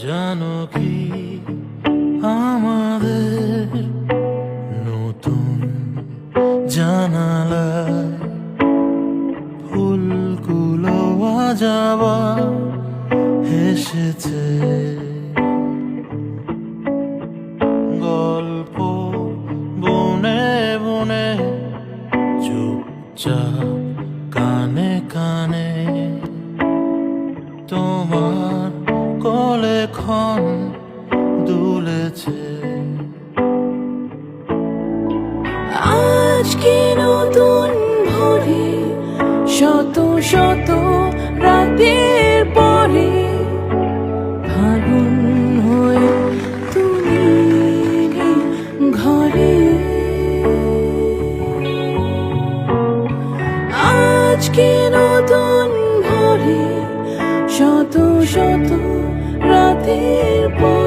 জানো কি আমাদের নতুন জানালায় ফুলগুলো আজাবা হেসেছে। গল্প বনে বনে, চুপচাপ কানে কানে তোমার কলে খন দুলেছে আজকে নতুন ভোরে শত শত রাতের পরে ফাগুন হয়ে তুমি ঘরে। আজকে নতুন ভোরে শত শত রাতের পরে